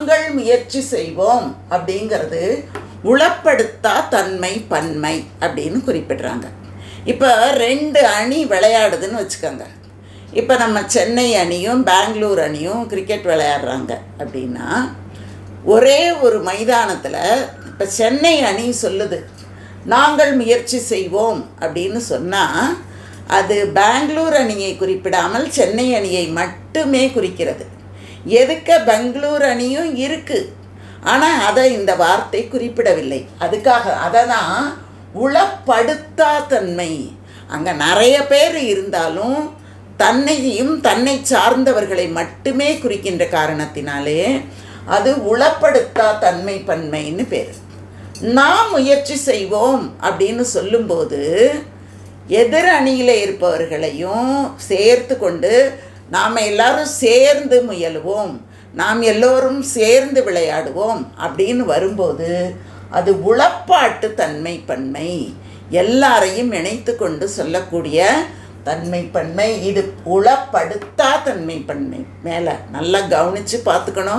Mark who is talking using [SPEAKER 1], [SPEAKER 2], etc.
[SPEAKER 1] நாங்கள் முயற்சி செய்வோம் அப்படிங்கிறது உளப்படுத்தா தன்மை பன்மை அப்படின்னு குறிப்பிடுறாங்க. இப்போ ரெண்டு அணி விளையாடுதுன்னு வச்சுக்கோங்க. இப்போ நம்ம சென்னை அணியும் பெங்களூர் அணியும் கிரிக்கெட் விளையாடுறாங்க அப்படின்னா ஒரே ஒரு மைதானத்தில் இப்போ சென்னை அணி சொல்லுது நாங்கள் முயற்சி செய்வோம் அப்படின்னு சொன்னால் அது பெங்களூர் அணியை குறிப்பிடாமல் சென்னை அணியை மட்டுமே குறிக்கிறது. எதுக்க பெங்களூர் அணியும் இருக்குது ஆனால் அதை இந்த வார்த்தை குறிப்பிடவில்லை. அதுக்காக அதை தான் உளப்படுத்தா தன்மை அங்கே நிறைய பேர் இருந்தாலும் தன்னையும் தன்னை சார்ந்தவர்களை மட்டுமே குறிக்கின்ற காரணத்தினாலே அது உளப்படுத்தா தன்மை பன்மைன்னு பேர். நாம் முயற்சி செய்வோம் அப்படின்னு சொல்லும்போது எதிர் அணியில் இருப்பவர்களையும் சேர்த்து கொண்டு நாம் எல்லாரும் சேர்ந்து முயலுவோம். நாம் எல்லோரும் சேர்ந்து விளையாடுவோம் அப்படின்னு வரும்போது அது உளப்பாட்டு தன்மை பன்மை. எல்லாரையும் இணைத்து கொண்டு சொல்லக்கூடிய தன்மை பன்மை. இது உளப்படுத்தா தன்மை பன்மை. மேலே நல்லா கவனித்து பார்த்துக்கணும்.